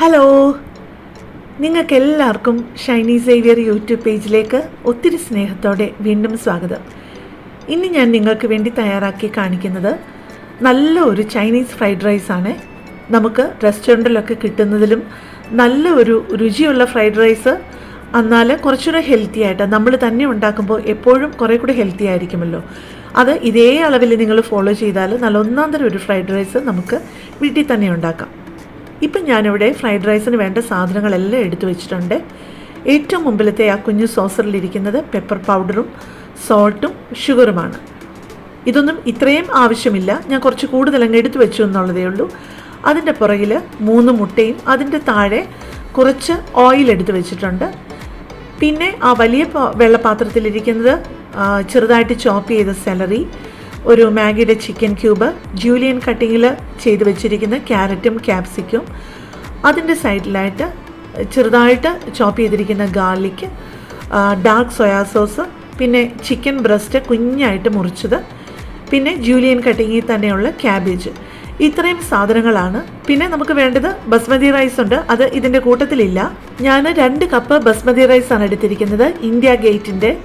Hello നിങ്ങൾക്ക് എല്ലാവർക്കും Shiny Xavier YouTube പേജിലേക്ക് ഒത്തിരി സ്നേഹത്തോടെ വീണ്ടും സ്വാഗതം. ഇന്ന് ഞാൻ നിങ്ങൾക്ക് വേണ്ടി തയ്യാറാക്കി കാണിക്കുന്നത് നല്ല ഒരു ചൈനീസ് ഫ്രൈഡ് റൈസ് ആണ്. നമുക്ക് റെസ്റ്റോറന്റിലൊക്കെ കിട്ടുന്നതിലും നല്ല ഒരു രുചിയുള്ള ഫ്രൈഡ് റൈസ് എന്നാൽ കുറച്ചുകൂടെ ഹെൽത്തി ആയിട്ട് നമ്മൾ തന്നെ ഉണ്ടാക്കുമ്പോൾ എപ്പോഴും കുറേ കൂടെ ഹെൽത്തി ആയിരിക്കുമല്ലോ. അത് ഇതേ അളവിൽ നിങ്ങൾ ഫോളോ ചെയ്താൽ നല്ല ഒന്നാം തരം ഒരു ഫ്രൈഡ് റൈസ് നമുക്ക് വീട്ടിൽ തന്നെ ഉണ്ടാക്കാം. ഇപ്പം ഞാനിവിടെ ഫ്രൈഡ് റൈസിന് വേണ്ട സാധനങ്ങളെല്ലാം എടുത്തു വെച്ചിട്ടുണ്ട്. ഏറ്റവും മുമ്പിലത്തെ ആ കുഞ്ഞു സോസറിലിരിക്കുന്നത് പെപ്പർ പൗഡറും സോൾട്ടും ഷുഗറുമാണ്. ഇതൊന്നും ഇത്രയും ആവശ്യമില്ല. ഞാൻ കുറച്ച് കൂടുതൽ അങ്ങ് എടുത്തു വെച്ചു എന്നുള്ളതേ ഉള്ളൂ. അതിന്റെ പുറകിൽ മൂന്ന് മുട്ടയും അതിന്റെ താഴെ കുറച്ച് ഓയിൽ എടുത്തു വെച്ചിട്ടുണ്ട്. പിന്നെ ആ വലിയ വെള്ളപാത്രത്തിലിരിക്കുന്നത് ചെറുതായിട്ട് ചോപ്പ് ചെയ്ത സെലറി ഒരു മാഗിയുടെ ചിക്കൻ ക്യൂബ് ജൂലിയൻ കട്ടിങ്ങിൽ ചെയ്ത് വെച്ചിരിക്കുന്ന ക്യാരറ്റും ക്യാപ്സിക്കും അതിന്റെ സൈഡിലായിട്ട് ചെറുതായിട്ട് ചോപ്പ് ചെയ്തിരിക്കുന്ന ഗാർലിക്ക് ഡാർക്ക് സോയാ സോസ് പിന്നെ ചിക്കൻ ബ്രസ്റ്റ് കുഞ്ഞായിട്ട് മുറിച്ചത് പിന്നെ ജൂലിയൻ കട്ടിങ്ങിൽ തന്നെയുള്ള ക്യാബേജ്. ഇത്രയും സാധനങ്ങളാണ്. പിന്നെ നമുക്ക് വേണ്ടത് ബസ്മതി റൈസ് ഉണ്ട്. അത് ഇതിന്റെ കൂട്ടത്തിലില്ല. ഞാൻ രണ്ട് കപ്പ് ബസ്മതി റൈസ് ആണ് എടുത്തിരിക്കുന്നത്. ഇന്ത്യ ഗേറ്റിന്റെ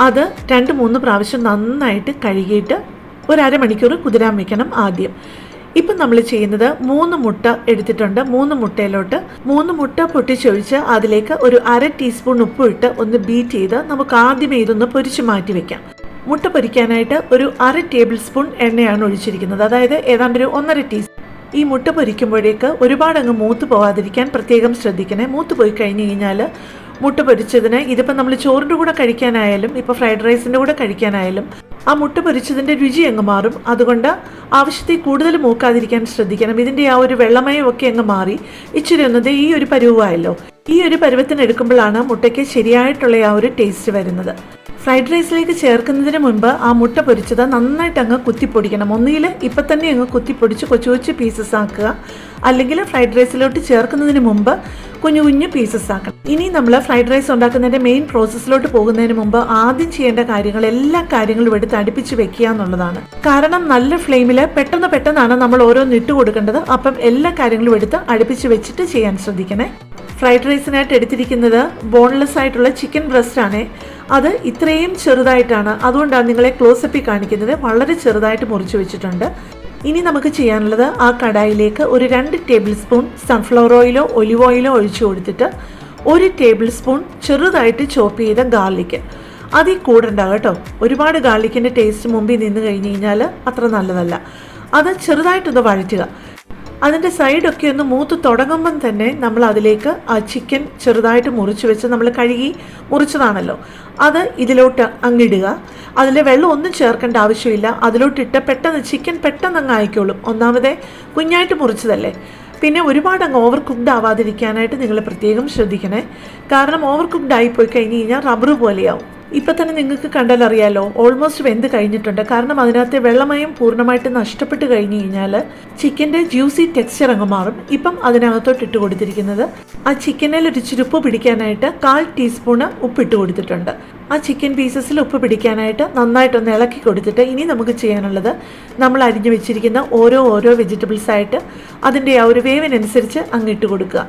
അത് രണ്ട് മൂന്ന് പ്രാവശ്യം നന്നായിട്ട് കഴുകിയിട്ട് ഒരു കുതിരാൻ വെക്കണം ആദ്യം. ഇപ്പം നമ്മൾ ചെയ്യുന്നത് മൂന്ന് മുട്ട എടുത്തിട്ടുണ്ട്. മൂന്ന് മുട്ടയിലോട്ട് മൂന്ന് മുട്ട പൊട്ടിച്ചൊഴിച്ച് അതിലേക്ക് ഒരു അര ടീസ്പൂൺ ഉപ്പ് ഇട്ട് ഒന്ന് ബീറ്റ് ചെയ്ത് നമുക്ക് ആദ്യമേ ഇതൊന്ന് പൊരിച്ച് മാറ്റി വെക്കാം. മുട്ട പൊരിക്കാനായിട്ട് ഒരു അര ടേബിൾ സ്പൂൺ എണ്ണയാണ് ഒഴിച്ചിരിക്കുന്നത്. അതായത് ഏതാണ്ട് ഒരു ഒന്നര ടീസ്പൂൺ. ഈ മുട്ട പൊരിക്കുമ്പോഴേക്ക് ഒരുപാട് അങ്ങ് മൂത്ത് പോവാതിരിക്കാൻ പ്രത്യേകം ശ്രദ്ധിക്കണേ. മൂത്ത് പോയി കഴിഞ്ഞ് കഴിഞ്ഞാൽ മുട്ട പൊരിച്ചതിന് ഇതിപ്പോൾ നമ്മൾ ചോറിന്റെ കൂടെ കഴിക്കാനായാലും ഇപ്പോൾ ഫ്രൈഡ് റൈസിന്റെ കൂടെ കഴിക്കാനായാലും ആ മുട്ട പൊരിച്ചതിന്റെ രുചി അങ്ങ് മാറും. അതുകൊണ്ട് ആവശ്യത്തിൽ കൂടുതൽ മൂക്കാതിരിക്കാൻ ശ്രദ്ധിക്കണം. ഇതിന്റെ ആ ഒരു വെള്ളമയമൊക്കെ അങ്ങ് മാറി. ഇച്ചിരി ഒന്നത് ഈ ഒരു പരുവായല്ലോ ഈ ഒരു പരുവത്തിന് എടുക്കുമ്പോഴാണ് മുട്ടയ്ക്ക് ശരിയായിട്ടുള്ള ആ ഒരു ടേസ്റ്റ് വരുന്നത്. ഫ്രൈഡ് റൈസിലേക്ക് ചേർക്കുന്നതിന് മുൻപ് ആ മുട്ട പൊരിച്ചത് നന്നായിട്ട് അങ്ങ് കുത്തിപ്പൊടിക്കണം. ഒന്നുകിൽ ഇപ്പം തന്നെ അങ്ങ് കുത്തിപ്പൊടിച്ച് കൊച്ചു കൊച്ചു പീസസ് ആക്കുക. അല്ലെങ്കിൽ ഫ്രൈഡ് റൈസിലോട്ട് ചേർക്കുന്നതിന് മുമ്പ് കുഞ്ഞു കുഞ്ഞു പീസസ് ആക്കണം. ഇനി നമ്മൾ ഫ്രൈഡ് റൈസ് ഉണ്ടാക്കുന്നതിന്റെ മെയിൻ പ്രോസസ്സിലോട്ട് പോകുന്നതിന് മുമ്പ് ആദ്യം ചെയ്യേണ്ട കാര്യങ്ങൾ എല്ലാ കാര്യങ്ങളും എടുത്ത് അടുപ്പിച്ച് വെക്കുക എന്നുള്ളതാണ്. കാരണം നല്ല ഫ്ലെയിമിൽ പെട്ടെന്ന് പെട്ടെന്നാണ് നമ്മൾ ഓരോന്ന് ഇട്ട് കൊടുക്കേണ്ടത്. അപ്പം എല്ലാ കാര്യങ്ങളും എടുത്ത് അടുപ്പിച്ച് വെച്ചിട്ട് ചെയ്യാൻ ശ്രദ്ധിക്കണേ. ഫ്രൈഡ് റൈസിനായിട്ട് എടുത്തിരിക്കുന്നത് ബോൺലെസ് ആയിട്ടുള്ള ചിക്കൻ ബ്രസ്റ്റ് ആണ് അത് ഇത്രയും ചെറുതായിട്ടാണ്. അതുകൊണ്ടാണ് നിങ്ങളെ ക്ലോസപ്പിൽ കാണിക്കുന്നത്. വളരെ ചെറുതായിട്ട് മുറിച്ച് വെച്ചിട്ടുണ്ട്. ഇനി നമുക്ക് ചെയ്യാനുള്ളത് ആ കടായിലേക്ക് ഒരു രണ്ട് ടേബിൾ സ്പൂൺ സൺഫ്ലവർ ഓയിലോ ഒലിവ് ഓയിലോ ഒഴിച്ചു കൊടുത്തിട്ട് ഒരു ടേബിൾ സ്പൂൺ ചെറുതായിട്ട് ചോപ്പ് ചെയ്ത ഗാർലിക്ക് അതിൽ കൂടണ്ട കേട്ടോ. ഒരുപാട് ഗാർലിക്കിന്റെ ടേസ്റ്റ് മുമ്പിൽ നിന്ന് കഴിഞ്ഞ് കഴിഞ്ഞാൽ അത്ര നല്ലതല്ല. അത് ചെറുതായിട്ടൊന്ന് വഴറ്റുക. അതിന്റെ സൈഡൊക്കെ ഒന്ന് മൂത്ത് തുടങ്ങുമ്പം തന്നെ നമ്മൾ അതിലേക്ക് ആ ചിക്കൻ ചെറുതായിട്ട് മുറിച്ച് വെച്ച് നമ്മൾ കഴുകി മുറിച്ചതാണല്ലോ. അത് ഇതിലോട്ട് അങ്ങിടുക. അതിൽ വെള്ളം ഒന്നും ചേർക്കേണ്ട ആവശ്യമില്ല. അതിലോട്ടിട്ട് പെട്ടെന്ന് ചിക്കൻ പെട്ടെന്ന് അങ്ങ് ആയിക്കോളും. ഒന്നാമതേ കുഞ്ഞായിട്ട് മുറിച്ചതല്ലേ. പിന്നെ ഒരുപാട് അങ്ങ് ഓവർ കുക്ക്ഡ് ആവാതിരിക്കാനായിട്ട് നിങ്ങൾ പ്രത്യേകം ശ്രദ്ധിക്കണേ. കാരണം ഓവർ കുക്ക്ഡ് ആയിപ്പോയി കഴിഞ്ഞ് കഴിഞ്ഞാൽ റബ്ബർ പോലെയാവും. ഇപ്പം തന്നെ നിങ്ങൾക്ക് കണ്ടാൽ അറിയാലോ ഓൾമോസ്റ്റ് വെന്ത് കഴിഞ്ഞിട്ടുണ്ട്. കാരണം അതിനകത്തെ വെള്ളമയം പൂർണമായിട്ട് നഷ്ടപ്പെട്ട് കഴിഞ്ഞു കഴിഞ്ഞാൽ ചിക്കന്റെ ജ്യൂസി ടെക്സ്ചർ അങ്ങ് മാറും. ഇപ്പം അതിനകത്തോട്ട് ഇട്ട് കൊടുത്തിരിക്കുന്നത് ആ ചിക്കനിൽ ഒരു ചുരുപ്പ് പിടിക്കാനായിട്ട് കാൽ ടീസ്പൂണ് ഉപ്പ് ഇട്ട് കൊടുത്തിട്ടുണ്ട്. ആ ചിക്കൻ പീസസിൽ ഉപ്പ് പിടിക്കാനായിട്ട് നന്നായിട്ടൊന്ന് ഇളക്കി കൊടുത്തിട്ട് ഇനി നമുക്ക് ചെയ്യാനുള്ളത് നമ്മൾ അരിഞ്ഞു വെച്ചിരിക്കുന്ന ഓരോ ഓരോ വെജിറ്റബിൾസ് ആയിട്ട് അതിന്റെ ആ ഒരു വേവിനനുസരിച്ച് അങ്ങ് ഇട്ട് കൊടുക്കുക.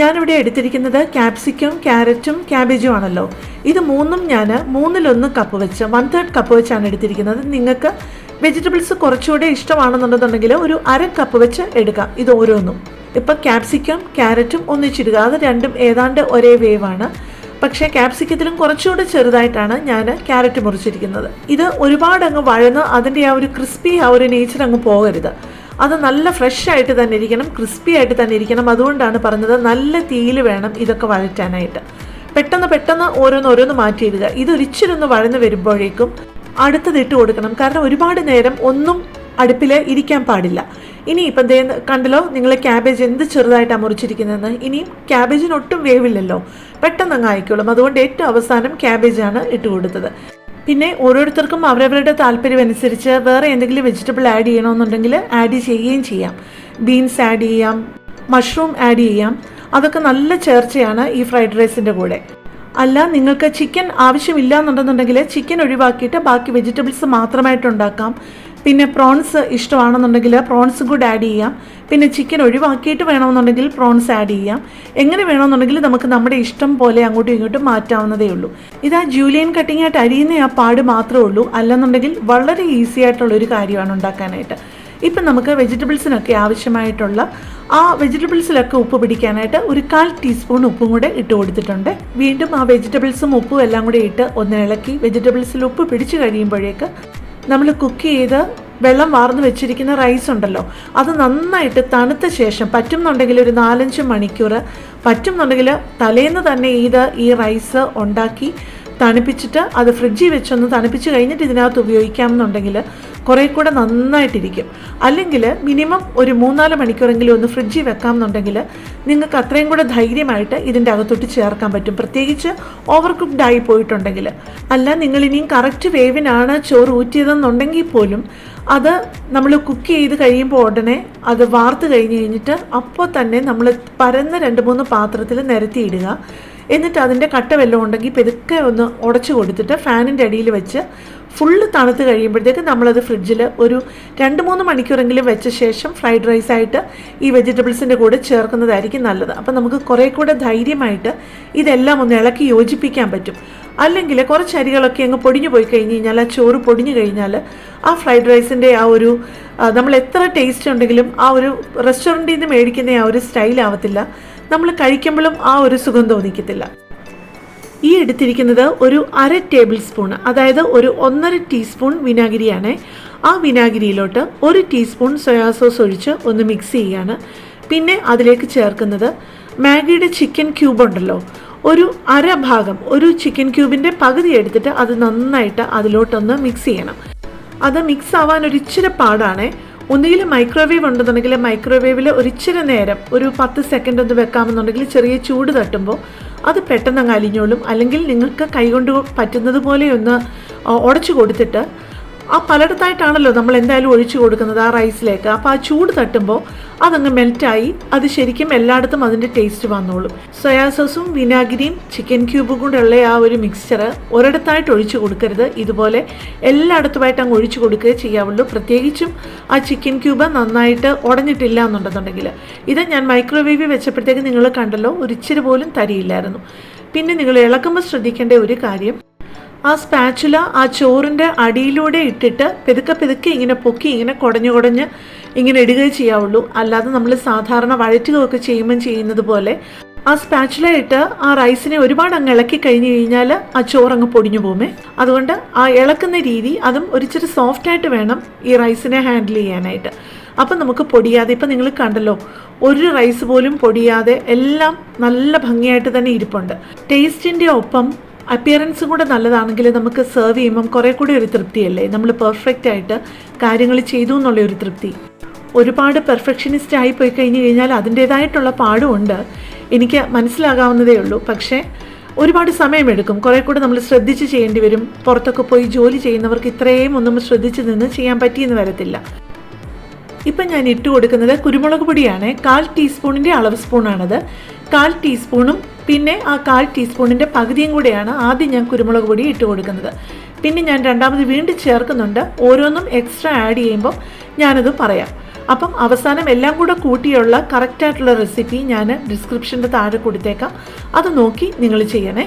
ഞാനിവിടെ എടുത്തിരിക്കുന്നത് ക്യാപ്സിക്കം ക്യാരറ്റും ക്യാബേജും ആണല്ലോ. ഇത് മൂന്നും ഞാൻ മൂന്നിലൊന്ന് കപ്പ് വെച്ച് വൺ തേർഡ് കപ്പ് വെച്ചാണ് എടുത്തിരിക്കുന്നത്. നിങ്ങൾക്ക് വെജിറ്റബിൾസ് കുറച്ചുകൂടെ ഇഷ്ടമാണെന്നുണ്ടെന്നുണ്ടെങ്കിൽ ഒരു അര കപ്പ് വെച്ച് എടുക്കാം. ഇത് ഓരോന്നും. ഇപ്പം ക്യാപ്സിക്കം ക്യാരറ്റും ഒന്നിച്ചിടുക. അത് രണ്ടും ഏതാണ്ട് ഒരേ വേവാണ് പക്ഷേ ക്യാപ്സിക്കത്തിലും കുറച്ചുകൂടെ ചെറുതായിട്ടാണ് ഞാൻ ക്യാരറ്റ് മുറിച്ചിരിക്കുന്നത്. ഇത് ഒരുപാട് അങ്ങ് വഴന്ന് അതിന്റെ ആ ഒരു ക്രിസ്പി ആ ഒരു നേച്ചർ അങ്ങ് പോകരുത്. അത് നല്ല ഫ്രഷ് ആയിട്ട് തന്നെ ഇരിക്കണം ക്രിസ്പി ആയിട്ട് തന്നെ ഇരിക്കണം. അതുകൊണ്ടാണ് പറഞ്ഞത് നല്ല തീയിൽ വേണം ഇതൊക്കെ വഴറ്റാനായിട്ട്. പെട്ടെന്ന് പെട്ടെന്ന് ഓരോന്ന് ഓരോന്ന് മാറ്റിയിടുക ഇത് ഒരിച്ചിരി ഒന്ന് വഴന്ന് വരുമ്പോഴേക്കും അടുത്തത് ഇട്ട് കൊടുക്കണം. കാരണം ഒരുപാട് നേരം ഒന്നും അടുപ്പിൽ ഇരിക്കാൻ പാടില്ല. ഇനി ഇപ്പം ദേ കണ്ടല്ലോ നിങ്ങൾ ക്യാബേജ് എന്ത് ചെറുതായിട്ടാണ് മുറിച്ചിരിക്കുന്നതെന്ന്? ഇനിയും ക്യാബേജിന് ഒട്ടും വേവില്ലല്ലോ. പെട്ടെന്ന് അങ്ങ് ആയിക്കോളും. അതുകൊണ്ട് ഏറ്റവും അവസാനം ക്യാബേജാണ് ഇട്ട് കൊടുത്തത്. പിന്നെ ഓരോരുത്തർക്കും അവരവരുടെ താല്പര്യം അനുസരിച്ച് വേറെ എന്തെങ്കിലും വെജിറ്റബിൾ ആഡ് ചെയ്യണമെന്നുണ്ടെങ്കിൽ ആഡ് ചെയ്യുകയും ചെയ്യാം. ബീൻസ് ആഡ് ചെയ്യാം മഷ്റൂം ആഡ് ചെയ്യാം. അതൊക്കെ നല്ല ചേർച്ചയാണ് ഈ ഫ്രൈഡ് റൈസിന്റെ കൂടെ. അല്ല നിങ്ങൾക്ക് ചിക്കൻ ആവശ്യമില്ല എന്നുണ്ടെന്നുണ്ടെങ്കിൽ ചിക്കൻ ഒഴിവാക്കിയിട്ട് ബാക്കി വെജിറ്റബിൾസ് മാത്രമായിട്ട് ഉണ്ടാക്കാം. പിന്നെ പ്രോൺസ് ഇഷ്ടമാണെന്നുണ്ടെങ്കിൽ പ്രോൺസും കൂടെ ആഡ് ചെയ്യാം. പിന്നെ ചിക്കൻ ഒഴിവാക്കിയിട്ട് വേണമെന്നുണ്ടെങ്കിൽ പ്രോൺസ് ആഡ് ചെയ്യാം. എങ്ങനെ വേണമെന്നുണ്ടെങ്കിൽ നമുക്ക് നമ്മുടെ ഇഷ്ടം പോലെ അങ്ങോട്ടും ഇങ്ങോട്ടും മാറ്റാവുന്നതേ ഉള്ളൂ. ഇതാ ജൂലിയൻ കട്ടിംഗ് ആയിട്ട് അരിയുന്ന ആ പാട് മാത്രമേ ഉള്ളൂ. അല്ലെന്നുണ്ടെങ്കിൽ വളരെ ഈസി ആയിട്ടുള്ള ഒരു കാര്യമാണ് ഉണ്ടാക്കാനായിട്ട്. ഇപ്പം നമുക്ക് വെജിറ്റബിൾസിനൊക്കെ ആവശ്യമായിട്ടുള്ള ആ വെജിറ്റബിൾസിലൊക്കെ ഉപ്പ് പിടിക്കാനായിട്ട് ഒരു കാൽ ടീസ്പൂൺ ഉപ്പും കൂടെ ഇട്ട് കൊടുത്തിട്ടുണ്ട്. വീണ്ടും ആ വെജിറ്റബിൾസും ഉപ്പും എല്ലാം കൂടെ ഇട്ട് ഒന്ന് ഇളക്കി വെജിറ്റബിൾസിൽ ഉപ്പ് പിടിച്ചു കഴിയുമ്പോഴേക്ക് നമ്മൾ കുക്ക് ചെയ്ത് വെള്ളം വാർന്നു വെച്ചിരിക്കുന്ന റൈസ് ഉണ്ടല്ലോ അത് നന്നായിട്ട് തണുത്ത ശേഷം പറ്റുന്നുണ്ടെങ്കിൽ ഒരു നാലഞ്ച് മണിക്കൂർ പറ്റുന്നുണ്ടെങ്കിൽ തലേന്ന് തന്നെ ഇത് ഈ റൈസ് ഉണ്ടാക്കി തണുപ്പിച്ചിട്ട് അത് ഫ്രിഡ്ജിൽ വെച്ചൊന്ന് തണുപ്പിച്ച് കഴിഞ്ഞിട്ട് ഇതിനകത്ത് ഉപയോഗിക്കാമെന്നുണ്ടെങ്കിൽ കുറേ കൂടെ നന്നായിട്ടിരിക്കും. അല്ലെങ്കിൽ മിനിമം ഒരു മൂന്നാൽ മണിക്കൂറെങ്കിലും ഒന്ന് ഫ്രിഡ്ജിൽ വെക്കാമെന്നുണ്ടെങ്കിൽ നിങ്ങൾക്ക് അത്രയും കൂടെ ധൈര്യമായിട്ട് ഇതിന്റെ അകത്തോട്ട് ചേർക്കാൻ പറ്റും. പ്രത്യേകിച്ച് ഓവർ കുക്ക്ഡ് ആയി പോയിട്ടുണ്ടെങ്കിൽ. അല്ല നിങ്ങൾ ഇനിയും കറക്റ്റ് വേവിനാണ് ചോറ് ഊറ്റിയതെന്നുണ്ടെങ്കിൽ പോലും അത് നമ്മൾ കുക്ക് ചെയ്ത് കഴിയുമ്പോൾ ഉടനെ അത് വാർത്ത് കഴിഞ്ഞ് കഴിഞ്ഞിട്ട് അപ്പോൾ തന്നെ നമ്മൾ പരന്ന രണ്ട് മൂന്ന് പാത്രത്തിൽ നിരത്തിയിടുക. എന്നിട്ട് അതിന്റെ കട്ട വെല്ലം ഉണ്ടെങ്കിൽ പെതുക്കെ ഒന്ന് ഉടച്ചു കൊടുത്തിട്ട് ഫാനിന്റെ അടിയിൽ വെച്ച് ഫുള്ള് തണുത്ത് കഴിയുമ്പോഴത്തേക്ക് നമ്മളത് ഫ്രിഡ്ജിൽ ഒരു രണ്ട് മൂന്ന് മണിക്കൂറെങ്കിലും വെച്ച ശേഷം ഫ്രൈഡ് റൈസ് ആയിട്ട് ഈ വെജിറ്റബിൾസിന്റെ കൂടെ ചേർക്കുന്നതായിരിക്കും നല്ലത്. അപ്പം നമുക്ക് കുറേ കൂടെ ധൈര്യമായിട്ട് ഇതെല്ലാം ഒന്ന് ഇളക്കി യോജിപ്പിക്കാൻ പറ്റും. അല്ലെങ്കിൽ കുറച്ച് അരികളൊക്കെ അങ്ങ് പൊടിഞ്ഞു പോയി കഴിഞ്ഞ് കഴിഞ്ഞാൽ ആ ചോറ് പൊടിഞ്ഞു കഴിഞ്ഞാൽ ആ ഫ്രൈഡ് റൈസിന്റെ ആ ഒരു നമ്മൾ എത്ര ടേസ്റ്റ് ഉണ്ടെങ്കിലും ആ ഒരു റെസ്റ്റോറന്റിൽ നിന്ന് മേടിക്കുന്ന ആ ഒരു സ്റ്റൈൽ ആവത്തില്ല നമ്മൾ കഴിക്കുമ്പോഴും ആ ഒരു സുഖം തോന്നിക്കത്തില്ല. ഈ എടുത്തിരിക്കുന്നത് ഒരു അര ടേബിൾ സ്പൂൺ അതായത് ഒരു ഒന്നര ടീസ്പൂൺ വിനാഗിരിയാണ്. ആ വിനാഗിരിയിലോട്ട് ഒരു ടീസ്പൂൺ സോയാ സോസ് ഒഴിച്ച് ഒന്ന് മിക്സ് ചെയ്യുകയാണ് പിന്നെ അതിലേക്ക് ചേർക്കുന്നത് മാഗിയുടെ ചിക്കൻ ക്യൂബ് ഉണ്ടല്ലോ ഒരു അര ഭാഗം ഒരു ചിക്കൻ ക്യൂബിന്റെ പകുതി എടുത്തിട്ട് അത് നന്നായിട്ട് അതിലോട്ടൊന്ന് മിക്സ് ചെയ്യണം. അത് മിക്സ് ആവാൻ ഒരു പാടാണ്. ഒന്നുകിൽ മൈക്രോവേവ് ഉണ്ടെന്നുണ്ടെങ്കിൽ മൈക്രോവേവിൽ ഒരിച്ചിരി നേരം ഒരു പത്ത് സെക്കൻഡ് ഒന്ന് വെക്കാമെന്നുണ്ടെങ്കിൽ ചെറിയ ചൂട് തട്ടുമ്പോൾ അത് പെട്ടെന്ന് അലിഞ്ഞോളും. അല്ലെങ്കിൽ നിങ്ങൾക്ക് കൈകൊണ്ട് പറ്റുന്നത് ഒന്ന് ഉടച്ചു കൊടുത്തിട്ട് ആ പലയിടത്തായിട്ടാണല്ലോ നമ്മൾ എന്തായാലും ഒഴിച്ചു കൊടുക്കുന്നത് ആ റൈസിലേക്ക് അപ്പോൾ ആ ചൂട് തട്ടുമ്പോൾ അതങ്ങ് മെൽറ്റായി അത് ശരിക്കും എല്ലായിടത്തും അതിന്റെ ടേസ്റ്റ് വന്നോളും. സോയാ സോസും വിനാഗിരിയും ചിക്കൻ ക്യൂബും കൂടെ ഉള്ള ആ ഒരു മിക്സ്ചർ ഒരിടത്തായിട്ട് ഒഴിച്ചു കൊടുക്കരുത്. ഇതുപോലെ എല്ലായിടത്തുമായിട്ട് അങ്ങ് ഒഴിച്ചു കൊടുക്കുകയേ ചെയ്യാവുള്ളൂ. പ്രത്യേകിച്ചും ആ ചിക്കൻ ക്യൂബ് നന്നായിട്ട് ഉടഞ്ഞിട്ടില്ല എന്നുണ്ടെന്നുണ്ടെങ്കിൽ. ഇത് ഞാൻ മൈക്രോവേവിൽ വെച്ചപ്പോഴത്തേക്ക് നിങ്ങൾ കണ്ടല്ലോ ഒരു ഇച്ചിരി പോലും തരിയില്ലായിരുന്നു. പിന്നെ നിങ്ങൾ ഇളക്കുമ്പോൾ ശ്രദ്ധിക്കേണ്ട ഒരു കാര്യം ആ സ്പാച്ചുല ആ ചോറിന്റെ അടിയിലൂടെ ഇട്ടിട്ട് പെതുക്കെ പെതുക്കെ ഇങ്ങനെ പൊക്കി ഇങ്ങനെ കുടഞ്ഞു കുടഞ്ഞ് ഇങ്ങനെ ഇടുകയേ ചെയ്യാവുള്ളൂ. അല്ലാതെ നമ്മൾ സാധാരണ വഴറ്റുകയൊക്കെ ചെയ്യുമ്പം ചെയ്യുന്നത് പോലെ ആ സ്പാച്ചിലായിട്ട് ആ റൈസിനെ ഒരുപാട് അങ്ങ് ഇളക്കി കഴിഞ്ഞ് കഴിഞ്ഞാൽ ആ ചോറങ്ങ് പൊടിഞ്ഞു പോകുമേ. അതുകൊണ്ട് ആ ഇളക്കുന്ന രീതി അതും ഒരിച്ചിരി സോഫ്റ്റ് ആയിട്ട് വേണം ഈ റൈസിനെ ഹാൻഡിൽ ചെയ്യാനായിട്ട്. അപ്പം നമുക്ക് പൊടിയാതെ ഇപ്പം നിങ്ങൾ കണ്ടല്ലോ ഒരു റൈസ് പോലും പൊടിയാതെ എല്ലാം നല്ല ഭംഗിയായിട്ട് തന്നെ ഇരിപ്പുണ്ട്. ടേസ്റ്റിന്റെ ഒപ്പം അപ്പിയറൻസ് കൂടെ നല്ലതാണെങ്കിൽ നമുക്ക് സെർവ് ചെയ്യുമ്പം കുറേ കൂടി ഒരു തൃപ്തിയല്ലേ? നമ്മൾ പെർഫെക്റ്റ് ആയിട്ട് കാര്യങ്ങൾ ചെയ്തു എന്നുള്ള ഒരു തൃപ്തി. ഒരുപാട് പെർഫെക്ഷനിസ്റ്റ് ആയി പോയി കഴിഞ്ഞു കഴിഞ്ഞാൽ അതിന്റേതായിട്ടുള്ള പാടുമുണ്ട് എനിക്ക് മനസ്സിലാകാവുന്നതേ ഉള്ളൂ. പക്ഷേ ഒരുപാട് സമയമെടുക്കും. കുറേ കൂടെ നമ്മൾ ശ്രദ്ധിച്ച് ചെയ്യേണ്ടി വരും. പുറത്തൊക്കെ പോയി ജോലി ചെയ്യുന്നവർക്ക് ഇത്രയും ഒന്നും ശ്രദ്ധിച്ച് നിന്ന് ചെയ്യാൻ പറ്റിയെന്ന് വരത്തില്ല. ഇപ്പം ഞാൻ ഇട്ട് കൊടുക്കുന്നത് കുരുമുളക് പൊടിയാണ്. കാൽ ടീസ്പൂണിന്റെ അളവ് സ്പൂണാണത് കാൽ ടീസ്പൂണും പിന്നെ ആ കാൽ ടീസ്പൂണിന്റെ പകുതിയും കൂടെയാണ് ആദ്യം ഞാൻ കുരുമുളക് പൊടി ഇട്ട് കൊടുക്കുന്നത്. പിന്നെ ഞാൻ രണ്ടാമത് വീണ്ടും ചേർക്കുന്നുണ്ട്. ഓരോന്നും എക്സ്ട്രാ ആഡ് ചെയ്യുമ്പോൾ ഞാനത് പറയാം. അപ്പം അവസാനം എല്ലാം കൂടെ കൂട്ടിയുള്ള കറക്റ്റായിട്ടുള്ള റെസിപ്പി ഞാൻ ഡിസ്ക്രിപ്ഷന്റെ താഴെ കൊടുത്തേക്കാം. അത് നോക്കി നിങ്ങൾ ചെയ്യണേ.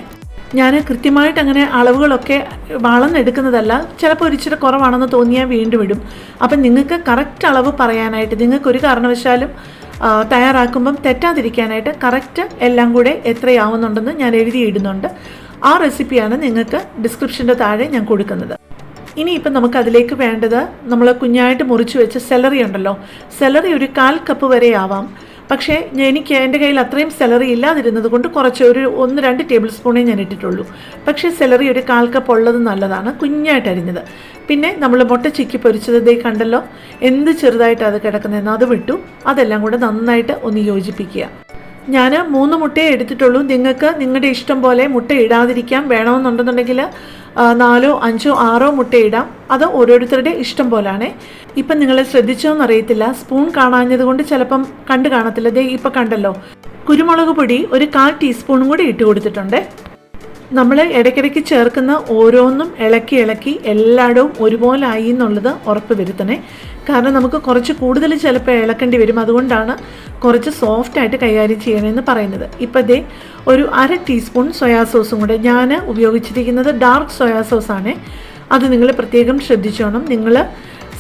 ഞാൻ കൃത്യമായിട്ട് അങ്ങനെ അളവുകളൊക്കെ വളർന്നെടുക്കുന്നതല്ല. ചിലപ്പോൾ ഒരിച്ചിരി കുറവാണെന്ന് തോന്നിയാൽ വീണ്ടും വിടും അപ്പം നിങ്ങൾക്ക് കറക്റ്റ് അളവ് പറയാനായിട്ട് നിങ്ങൾക്ക് ഒരു കാരണവശാലും തയ്യാറാക്കുമ്പം തെറ്റാതിരിക്കാനായിട്ട് കറക്റ്റ് എല്ലാം കൂടെ എത്രയാവുന്നുണ്ടെന്ന് ഞാൻ എഴുതിയിടുന്നുണ്ട്. ആ റെസിപ്പിയാണ് നിങ്ങൾക്ക് ഡിസ്ക്രിപ്ഷന്റെ താഴെ ഞാൻ കൊടുക്കുന്നത്. ഇനിയിപ്പം നമുക്ക് അതിലേക്ക് വേണ്ടത് നമ്മൾ കുഞ്ഞായിട്ട് മുറിച്ച് വെച്ച സെലറി ഉണ്ടല്ലോ. സെലറി ഒരു കാൽ കപ്പ് വരെ ആവാം. പക്ഷേ എനിക്ക് എന്റെ കയ്യിൽ അത്രയും സെലറി ഇല്ലാതിരുന്നത് കൊണ്ട് കുറച്ച് ഒരു ഒന്ന് രണ്ട് ടേബിൾ സ്പൂണേ ഞാൻ ഇട്ടിട്ടുള്ളൂ. പക്ഷേ സെലറി ഒരു കാൽ കപ്പ് ഉള്ളത് നല്ലതാണ് കുഞ്ഞായിട്ട് അരിഞ്ഞത്. പിന്നെ നമ്മൾ മുട്ട ചിക്കി പൊരിച്ചത് ദേ കണ്ടല്ലോ? എന്ത് ചെറുതായിട്ട് അത് കിടക്കുന്നതെന്ന് അത് വിട്ടു. അതെല്ലാം കൂടെ നന്നായിട്ട് ഒന്ന് യോജിപ്പിക്കുക. ഞാൻ മൂന്ന് മുട്ടയെ എടുത്തിട്ടുള്ളൂ. നിങ്ങൾക്ക് നിങ്ങളുടെ ഇഷ്ടം പോലെ മുട്ട ഇടാതിരിക്കാം വേണമെന്നുണ്ടെന്നുണ്ടെങ്കിൽ നാലോ അഞ്ചോ ആറോ മുട്ട ഇടാം. അത് ഓരോരുത്തരുടെ ഇഷ്ടം പോലാണ്. ഇപ്പം നിങ്ങൾ ശ്രദ്ധിച്ചോന്ന് അറിയത്തില്ല. സ്പൂൺ കാണാഞ്ഞത് കൊണ്ട് ചിലപ്പം കണ്ടു കാണത്തില്ല. ദേ ഇപ്പം കണ്ടല്ലോ. കുരുമുളക് പൊടി ഒരു കാൽ ടീസ്പൂണും കൂടി ഇട്ട് കൊടുത്തിട്ടുണ്ട്. നമ്മൾ ഇടയ്ക്കിടയ്ക്ക് ചേർക്കുന്ന ഓരോന്നും ഇളക്കി ഇളക്കി എല്ലായിടവും ഒരുപോലെ ആയി എന്നുള്ളത് ഉറപ്പ് വരുത്തണേ. കാരണം നമുക്ക് കുറച്ച് കൂടുതൽ ചിലപ്പോൾ ഇളക്കേണ്ടി വരും. അതുകൊണ്ടാണ് കുറച്ച് സോഫ്റ്റായിട്ട് കൈകാര്യം ചെയ്യണമെന്ന് പറയുന്നത്. ഇപ്പോൾ ഇതേ ഒരു അര ടീസ്പൂൺ സോയാ സോസും കൂടെ ഞാൻ ഉപയോഗിച്ചിരിക്കുന്നത് ഡാർക്ക് സോയാ സോസാണ് അത് നിങ്ങൾ പ്രത്യേകം ശ്രദ്ധിച്ചോണം. നിങ്ങൾ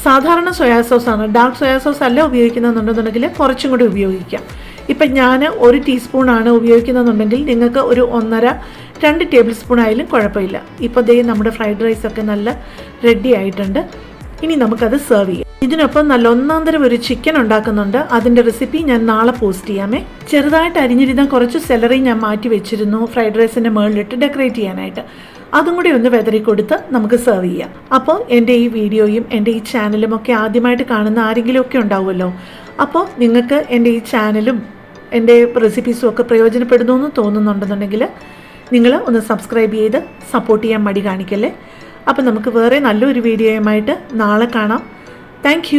സാധാരണ സോയാ സോസാണ് ഡാർക്ക് സോയാ സോസ് അല്ല ഉപയോഗിക്കുന്നതെന്നുണ്ടെന്നുണ്ടെങ്കിൽ കുറച്ചും കൂടി ഉപയോഗിക്കാം. ഇപ്പം ഞാൻ ഒരു ടീസ്പൂണാണ് ഉപയോഗിക്കുന്നതെന്നുണ്ടെങ്കിൽ നിങ്ങൾക്ക് ഒരു ഒന്നര രണ്ട് ടേബിൾ സ്പൂൺ ആയാലും കുഴപ്പമില്ല. ഇപ്പോൾ ദേ നമ്മുടെ ഫ്രൈഡ് റൈസ് ഒക്കെ നല്ല റെഡി ആയിട്ടുണ്ട്. ഇനി നമുക്കത് സെർവ് ചെയ്യാം. ഇതിനൊപ്പം നല്ല ഒന്നാം തരം ഒരു ചിക്കൻ ഉണ്ടാക്കുന്നുണ്ട്. അതിന്റെ റെസിപ്പി ഞാൻ നാളെ പോസ്റ്റ് ചെയ്യാമേ. ചെറുതായിട്ട് അരിഞ്ഞിരുന്ന കുറച്ച് സെലറി ഞാൻ മാറ്റി വെച്ചിരുന്നു. ഫ്രൈഡ് റൈസിന്റെ മുകളിലിട്ട് ഡെക്കറേറ്റ് ചെയ്യാനായിട്ട്. അതും കൂടി ഒന്ന് വെതറി കൊടുത്ത് നമുക്ക് സെർവ് ചെയ്യാം. അപ്പോൾ എന്റെ ഈ വീഡിയോയും എന്റെ ഈ ചാനലും ഒക്കെ ആദ്യമായിട്ട് കാണുന്ന ആരെങ്കിലും ഒക്കെ ഉണ്ടാവുമല്ലോ? അപ്പോൾ നിങ്ങൾക്ക് എന്റെ ഈ ചാനലും എന്റെ റെസിപ്പീസും ഒക്കെ പ്രയോജനപ്പെടുന്നു എന്ന് തോന്നുന്നുണ്ടെന്നുണ്ടെങ്കിൽ നിങ്ങൾ ഒന്ന് സബ്സ്ക്രൈബ് ചെയ്ത് സപ്പോർട്ട് ചെയ്യാൻ മടി കാണിക്കല്ലേ? അപ്പം നമുക്ക് വേറെ നല്ലൊരു വീഡിയോയുമായിട്ട് നാളെ കാണാം. താങ്ക്